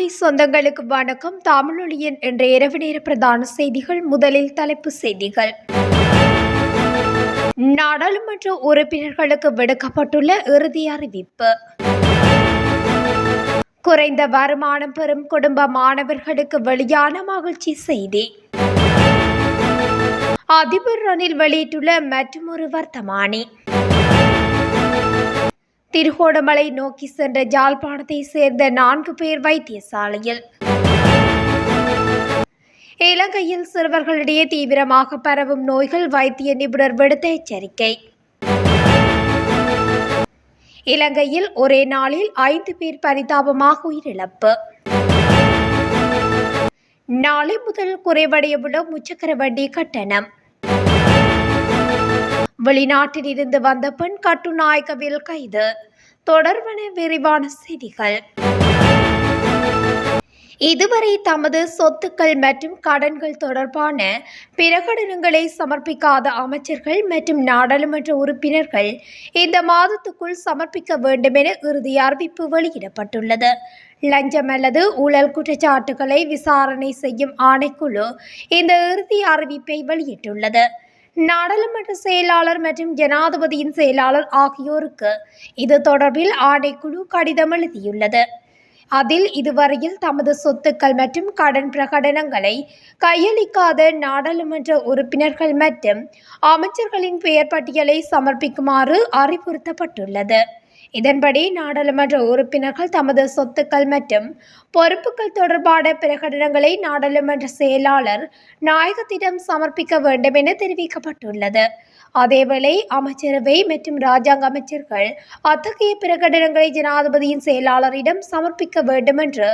தமிழொலி சொந்தங்களுக்கு வணக்கம். தமிழொலியின் என்ற இரவு நேர பிரதான செய்திகள் முதலில் தலைப்பு செய்திகள். நாடாளுமன்ற உறுப்பினர்களுக்கு விடுக்கப்பட்டுள்ள இறுதி அறிவிப்பு. குறைந்த வருமானம் பெறும் குடும்ப மாணவர்களுக்கு வெளியான மகிழ்ச்சி செய்தி. அதிபர் ரணில் வெளியிட்டுள்ள மற்றொரு வர்த்தமானி. திருகோணமலை நோக்கி சென்ற ஜாழ்ப்பாணத்தை சேர்ந்த நான்கு பேர் வைத்தியசாலையில். இலங்கையில் சிறுவர்களிடையே தீவிரமாக பரவும் நோய்கள் வைத்திய நிபுணர் விடுத்த எச்சரிக்கை. இலங்கையில் ஒரே நாளில் ஐந்து பேர் பரிதாபமாக உயிரிழப்பு. நாளை முதல் குறைவடையவுள்ள முச்சக்கர வண்டி கட்டணம். வெளிநாட்டில் இருந்து வந்த பெண் கட்டுநாயக்கவில் கைது. தொடர்பான விரிவான செய்திகள். இதுவரை தமது சொத்துக்கள் மற்றும் கடன்கள் தொடர்பான பிரகடனங்களை சமர்ப்பிக்காத அமைச்சர்கள் மற்றும் நாடாளுமன்ற உறுப்பினர்கள் இந்த மாதத்துக்குள் சமர்ப்பிக்க வேண்டும் என இறுதி அறிவிப்பு வெளியிடப்பட்டுள்ளது. லஞ்சம் அல்லது ஊழல் குற்றச்சாட்டுகளை விசாரணை செய்யும் ஆணைக்குழு இந்த இறுதி அறிவிப்பை வெளியிட்டுள்ளது. நாடாளுமன்ற செயலாளர் மற்றும் ஜனாதிபதியின் செயலாளர் ஆகியோருக்கு இது தொடர்பில் ஆணைக்குழு கடிதம் எழுதியுள்ளது. அதில் இதுவரையில் தமது சொத்துக்கள் மற்றும் கடன் பிரகடனங்களை கையளிக்காத நாடாளுமன்ற உறுப்பினர்கள் மற்றும் அமைச்சர்களின் பெயர் பட்டியலை சமர்ப்பிக்குமாறு அறிவுறுத்தப்பட்டுள்ளது. இதன்படி நாடாளுமன்ற உறுப்பினர்கள் தமது சொத்துக்கள் மற்றும் பொறுப்புகள் தொடர்பான பிரகடனங்களை நாடாளுமன்ற செயலாளர் நாயகத்திடம் சமர்ப்பிக்க வேண்டும் என தெரிவிக்கப்பட்டுள்ளது. அதேவேளை அமைச்சரவை மற்றும் ராஜாங்க அமைச்சர்கள் அத்தகைய பிரகடனங்களை ஜனாதிபதியின் செயலாளரிடம் சமர்ப்பிக்க வேண்டும் என்று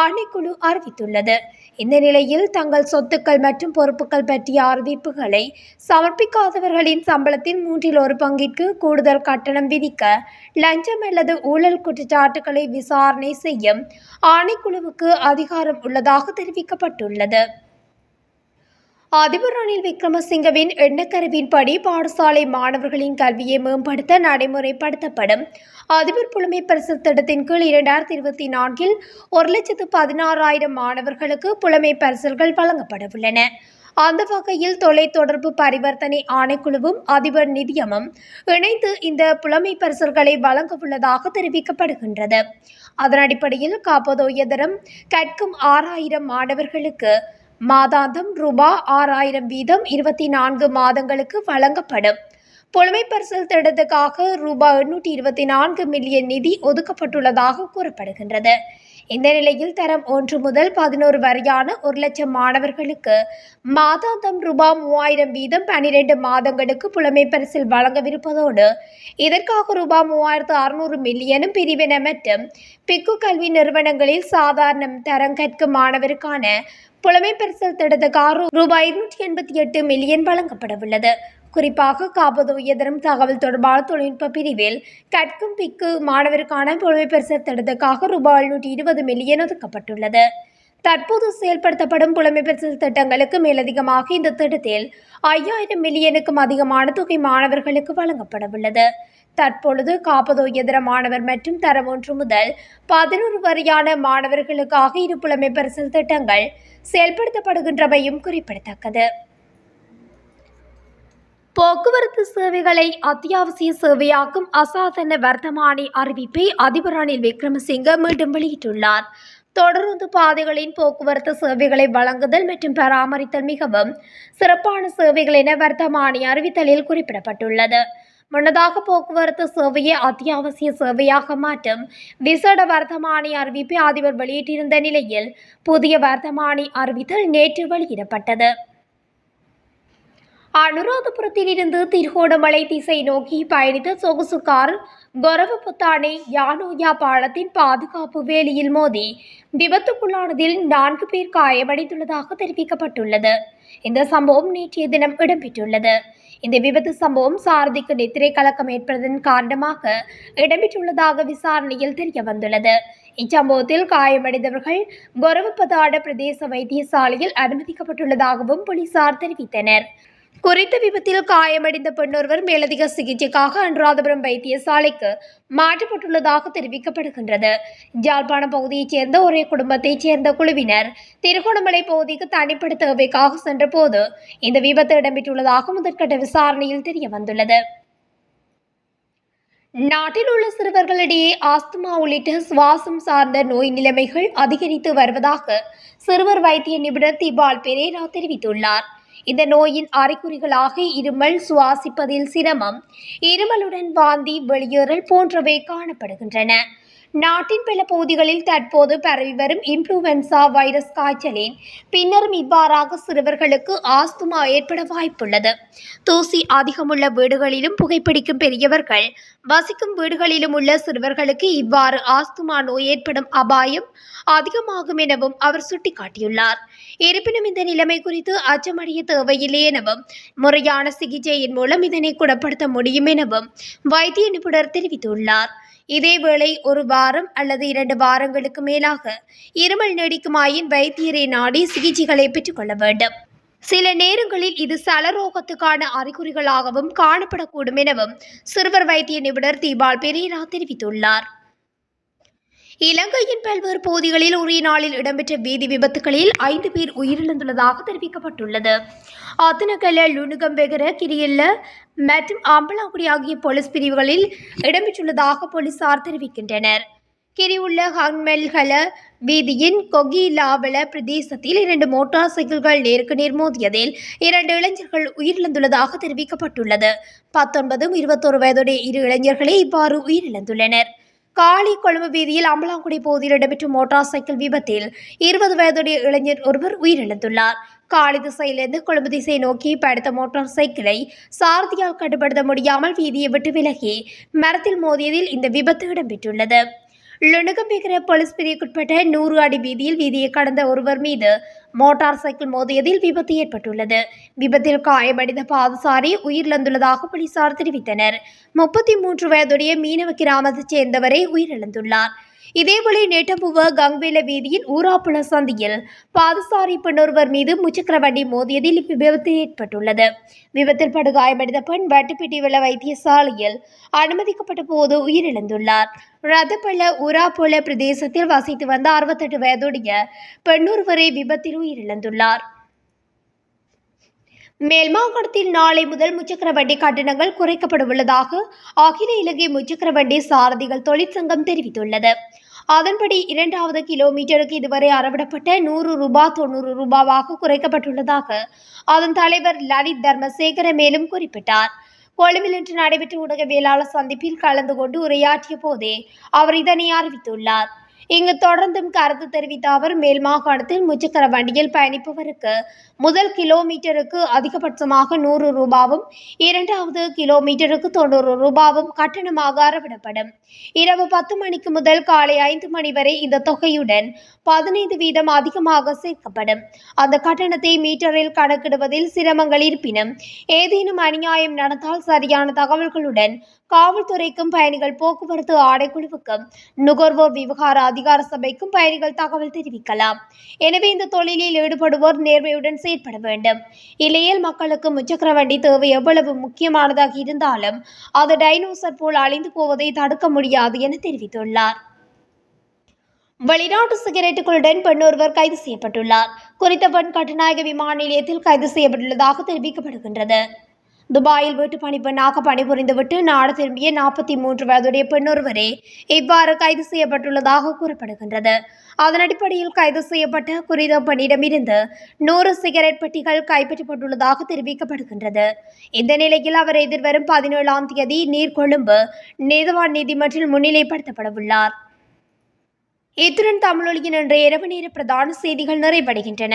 ஆணைக்குழு அறிவித்துள்ளது. இந்த நிலையில் தங்கள் சொத்துக்கள் மற்றும் பொறுப்புகள் பற்றிய அறிவிப்புகளை சமர்ப்பிக்காதவர்களின் சம்பளத்தின் மூன்றில் ஒரு பங்கிற்கு கூடுதல் கட்டணம் விதிக்க லஞ்சம் அல்லது ஊழல் குற்றச்சாட்டுகளை விசாரணை செய்யும் ஆணைக்குழுவுக்கு அதிகாரம் உள்ளதாக தெரிவிக்கப்பட்டுள்ளது. அதிபர் ரணில் விக்ரமசிங்கவின் எண்ணக்கருவின்படி பாடசாலை மாணவர்களின் கல்வியை மேம்படுத்த நடைமுறைப்படுத்தப்படும். அதிபர் புலமை பரிசு திட்டத்தின் கீழ் இரண்டாயிரத்தி இருபத்தி நான்கில் ஒரு லட்சத்து பதினாறாயிரம் மாணவர்களுக்கு புலமை பரிசல்கள் வழங்கப்படவுள்ளன அந்த வகையில் தொலைத்தொடர்பு பரிவர்த்தனை ஆணைக்குழுவும் அதிபர் நிதியமும் இணைந்து இந்த புலமை பரிசல்களை வழங்க உள்ளதாக தெரிவிக்கப்படுகின்றது. அதன் அடிப்படையில் காப்பதோயதரம் கற்கும் ஆறாயிரம் மாணவர்களுக்கு மாதாந்தம் ரூபா ஆறாயிரம் வீதம் இருபத்தி நான்கு மாதங்களுக்கு வழங்கப்படும். புலமை பரிசல் திட்டத்துக்காக ரூபாய் எண்ணூற்றி இருபத்தி நான்கு மில்லியன் நிதி ஒதுக்கப்பட்டுள்ளதாக கூறப்படுகின்றது. இந்த நிலையில் தரம் ஒன்று முதல் பதினோரு வரையான ஒரு லட்சம் மாணவர்களுக்கு மாதாந்தம் ரூபாய் மூவாயிரம் வீதம் பனிரெண்டு மாதங்களுக்கு புலமை பரிசில் வழங்கவிருப்பதோடு இதற்காக ரூபாய் மூவாயிரத்து அறுநூறு மில்லியனும் பிரிவின மற்றும் பிக்கு கல்வி நிறுவனங்களில் சாதாரண தரம் கற்கும் மாணவருக்கான புலமை பரிசல் திட்டத்துக்காக ரூபாய் இருநூற்றி எண்பத்தி எட்டு மில்லியன் வழங்கப்படவுள்ளது. குறிப்பாக காப்பது உயர்தரம் தகவல் தொடர்பான தொழில்நுட்ப பிரிவில் கற்கும் பிக்கு மாணவருக்கான புலமை பரிசு திட்டத்துக்காக ரூபாய் எழுநூற்றி இருபது மில்லியன் ஒதுக்கப்பட்டுள்ளது. தற்போது செயல்படுத்தப்படும் புலமை பரிசு திட்டங்களுக்கு மேலதிகமாக இந்த திட்டத்தில் ஐயாயிரம் மில்லியனுக்கும் அதிகமான தொகை மாணவர்களுக்கு வழங்கப்படவுள்ளது. தற்பொழுது காப்பதோ எதிர மாணவர் மற்றும் தரம் ஒன்று முதல் பதினோரு வரையான மாணவர்களுக்காக இரு புலமை பரிசல் திட்டங்கள் செயல்படுத்தப்படுகின்றமையும் குறிப்பிடத்தக்கது. போக்குவரத்து சேவைகளை அத்தியாவசிய சேவையாக்கும் அசாதன வர்த்தமானி அறிவிப்பை அதிபர் ரணில் விக்ரமசிங்க மீண்டும் வெளியிட்டுள்ளார். தொடருந்து பாதைகளின் போக்குவரத்து சேவைகளை வழங்குதல் மற்றும் பராமரித்தல் மிகவும் சிறப்பான சேவைகள் என வர்த்தமானி அறிவித்தலில் குறிப்பிடப்பட்டுள்ளது. முன்னதாக போக்குவரத்து சேவையை அத்தியாவசிய சேவையாக மாற்றும் விசேட வர்த்தமானி அறிவிப்பை அதிபர் வெளியிட்டிருந்த நிலையில் புதிய வர்த்தமானி அறிவித்தல் நேற்று வெளியிடப்பட்டது. அனுராதபுரத்திலிருந்து திருகோணமலை திசை நோக்கி பயணித்த சொகுசு கார் கொரவபுத்தானை யானோயா பாலத்தின் பாதுகாப்பு வேலியில் மோதி விபத்துக்குள்ளானதில் நான்கு பேர் காயமடைந்துள்ளதாக தெரிவிக்கப்பட்டுள்ளது. இந்த சம்பவம் நேற்றைய தினம் இடம்பெற்றுள்ளது. இந்த விபத்து சம்பவம் சாரதிக்கு நித்திரை கலக்கம் ஏற்பட்டதன் காரணமாக இடம்பெற்றுள்ளதாக விசாரணையில் தெரிய வந்துள்ளது இச்சம்பவத்தில் காயமடைந்தவர்கள் கொரவபதாட பிரதேச வைத்தியசாலையில் அனுமதிக்கப்பட்டுள்ளதாகவும் போலீசார் தெரிவித்தனர். குறித்த விபத்தில் காயமடைந்த பெண்ணொருவர் மேலதிக சிகிச்சைக்காக அனுராதபுரம் வைத்தியசாலைக்கு மாற்றப்பட்டுள்ளதாக தெரிவிக்கப்படுகின்றது. யாழ்ப்பாணம் பகுதியைச் சேர்ந்த ஒரே குடும்பத்தைச் சேர்ந்த குழுவினர் திருகோணமலை பகுதிக்கு தனிப்பட்ட தேவைக்காக சென்றபோது இந்த விபத்து இடம்பெற்றுள்ளதாக முதற்கட்ட விசாரணையில் தெரிய வந்துள்ளது நாட்டில் உள்ள சிறுவர்களிடையே ஆஸ்துமா உள்ளிட்ட சுவாசம் சார்ந்த நோய் நிலைமைகள் அதிகரித்து வருவதாக சிறுவர் வைத்திய நிபுணர் திபால் பெரேரா தெரிவித்துள்ளார். இந்த நோயின் அறிகுறிகளாக இருமல் சுவாசிப்பதில் சிரமம் இருமலுடன் வாந்தி வெளியேறல் போன்றவை காணப்படுகின்றன. நாட்டின் பல பகுதிகளில் தற்போது பரவி வரும் இன்ஃப்ளூவன்சா வைரஸ் காய்ச்சலின் பின்னரும் இவ்வாறாக சிறுவர்களுக்கு ஆஸ்துமா ஏற்பட வாய்ப்புள்ளது. தூசி அதிகமுள்ள வீடுகளிலும் புகைப்பிடிக்கும் பெரியவர்கள் வசிக்கும் வீடுகளிலும் உள்ள சிறுவர்களுக்கு இவ்வாறு ஆஸ்துமா நோய் ஏற்படும் அபாயம் அதிகமாகும் எனவும் அவர் சுட்டிக்காட்டியுள்ளார். இருப்பினும் இந்த நிலைமை குறித்து அச்சமடைய தேவையில்லை எனவும் முறையான சிகிச்சையின் மூலம் இதனை குணப்படுத்த முடியும் எனவும் வைத்திய நிபுணர் தெரிவித்துள்ளார். இதேவேளை ஒரு வாரம் அல்லது இரண்டு வாரங்களுக்கு மேலாக இருமல் நீடிக்குமாயின் வைத்தியரை நாடி சிகிச்சைகளை பெற்றுக்கொள்ள வேண்டும். சில நேரங்களில் இது சலரோகத்துக்கான அறிகுறிகளாகவும் காணப்படக்கூடும் எனவும் சிறுவர் வைத்திய நிபுணர் தீபால் பெரேரா தெரிவித்துள்ளார். இலங்கையின் பல்வேறு பகுதிகளில் ஒரே நாளில் இடம்பெற்ற வீதி விபத்துகளில் ஐந்து பேர் உயிரிழந்துள்ளதாக தெரிவிக்கப்பட்டுள்ளது. அத்தனகல லுணுகம்பெகர கிரியல்ல மற்றும் அம்பலாங்குடி ஆகிய போலீஸ் பிரிவுகளில் இடம்பெற்றுள்ளதாக போலீசார் தெரிவிக்கின்றனர். கிரிவுள்ள ஹங்மெல்கல வீதியின் கொகிலாவல பிரதேசத்தில் இரண்டு மோட்டார் சைக்கிள்கள் நேருக்கு நேர் மோதியதில் இரண்டு இளைஞர்கள் உயிரிழந்துள்ளதாக தெரிவிக்கப்பட்டுள்ளது. பத்தொன்பதும் இருபத்தோரு வயதுடைய இரு இளைஞர்களே இவ்வாறு உயிரிழந்துள்ளனர். காளி கொழும்பு வீதியில் அம்பலாங்குடி பகுதியில் இடம்பெற்ற மோட்டார் சைக்கிள் விபத்தில் இருபது வயதுடைய இளைஞர் ஒருவர் உயிரிழந்துள்ளார். காளி திசையிலிருந்து கொழும்பு திசை நோக்கி படுத்த மோட்டார் சைக்கிளை சாரதியால் கட்டுப்படுத்த முடியாமல் வீதியை விட்டு விலகி மரத்தில் மோதியதில் இந்த விபத்து இடம்பெற்றுள்ளது. லுணுகம்பிக்கிற போலீஸ் பிரிவுக்குட்பட்ட நூறு அடி வீதியில் வீதியை கடந்த ஒருவர் மீது மோட்டார் சைக்கிள் மோதியதில் விபத்து ஏற்பட்டுள்ளது. விபத்தில் காயமடைந்த பாதசாரி உயிரிழந்துள்ளதாக போலீசார் தெரிவித்தனர். முப்பத்தி மூன்று வயதுடைய மீனவ கிராமத்தைச் சேர்ந்தவரை உயிரிழந்துள்ளார். இதேவேளை நேட்டம்புவ கங்வேல வீதியின் ஊராப்புல சந்தியில் பாதசாரி பெண்ணொருவர் மீது முச்சக்கர வண்டி மோதியதில் இவ்விபத்து ஏற்பட்டுள்ளது. விபத்தில் படுகாயமடைந்த பெண் வட்டுப்பட்டி உள்ள வைத்தியசாலையில் அனுமதிக்கப்பட்ட போது உயிரிழந்துள்ளார். ரதப்பள்ள ஊராப்புல பிரதேசத்தில் வசித்து வந்த அறுபத்தெட்டு வயதுடைய பெண்ணொருவரை விபத்தில் உயிரிழந்துள்ளார். மேல்மாகாணத்தில் நாளை முதல் முச்சக்கர வண்டி கட்டணங்கள் குறைக்கப்பட உள்ளதாக அகில இலங்கை முச்சக்கர வண்டி சாரதிகள் தொழிற்சங்கம் தெரிவித்துள்ளது. அதன்படி இரண்டாவது கிலோமீட்டருக்கு இதுவரை அறவிடப்பட்ட நூறு ரூபாய் தொண்ணூறு ரூபாவாக குறைக்கப்பட்டுள்ளதாக அதன் தலைவர் லலித் தர்மசேகர மேலும் குறிப்பிட்டார். கொழும்பில் இன்று நடைபெற்ற ஊடகவியலாளர் சந்திப்பில் கலந்து கொண்டு உரையாற்றிய போதே அவர் இதனை அறிவித்துள்ளார். இங்கு தொடர்ந்தும் கருத்து தெரிவித்த அவர் மேல் மாகாணத்தில் முச்சக்கர வண்டியில் பயணிப்பவருக்கு முதல் கிலோமீட்டருக்கு அதிகபட்சமாக நூறு ரூபாவும் இரண்டாவது கிலோமீட்டருக்கு தொண்ணூறு ரூபாவும் கட்டணமாக அறவிடப்படும். இரவு பத்து மணிக்கு முதல் காலை ஐந்து மணி வரை இந்த தொகையுடன் பதினைந்து வீதம் அதிகமாக சேர்க்கப்படும். அந்த கட்டணத்தை மீட்டரில் கணக்கிடுவதில் சிரமங்கள் இருப்பினும் ஏதேனும் அநியாயம் நடந்தால் சரியான தகவல்களுடன் காவல்துறைக்கும் பயணிகள் போக்குவரத்து ஆடைக்குழுவுக்கும் நுகர்வோர் விவகார அதிகார சபைக்கும் பயணிகள் தகவல் தெரிவிக்கலாம். எனவே இந்த தொழிலில் ஈடுபடுவோர் நேர்மையுடன் செயற்பட வேண்டும். இல்லையில் மக்களுக்கு முச்சக்கர வண்டி தேவை எவ்வளவு முக்கியமானதாக இருந்தாலும் அது டைனோசர் போல் அழிந்து போவதை தடுக்க முடியாது என தெரிவித்துள்ளார். வெளிநாட்டு சிகரெட்டுகளுடன் பெண் ஒருவர் கைது செய்யப்பட்டுள்ளார். குறித்த பெண் கட்டுநாயக விமான நிலையத்தில் கைது செய்யப்பட்டுள்ளதாக தெரிவிக்கப்படுகின்றது. துபாயில் வீட்டு பணிப்பெண்ணாக பணிபுரிந்துவிட்டு நாடு திரும்பிய நாற்பத்தி மூன்று வயதுடைய பெண்ணொருவரே இவ்வாறு கைது செய்யப்பட்டுள்ளதாக கூறப்படுகின்றது. அதன் அடிப்படையில் கைது செய்யப்பட்ட குறித்த பெண்ணிடமிருந்து நூறு சிகரெட் பெட்டிகள் கைப்பற்றப்பட்டுள்ளதாக தெரிவிக்கப்படுகின்றது. இந்த நிலையில் அவர் எதிர்வரும் பதினேழாம் தேதி நீர்கொழும்பு நீதவான் நீதிமன்றில் முன்னிலைப்படுத்தப்படவுள்ளார். இத்துடன் தமிழொலியின் இன்றைய இரவு நேர பிரதான செய்திகள் நிறைவடைகின்றன.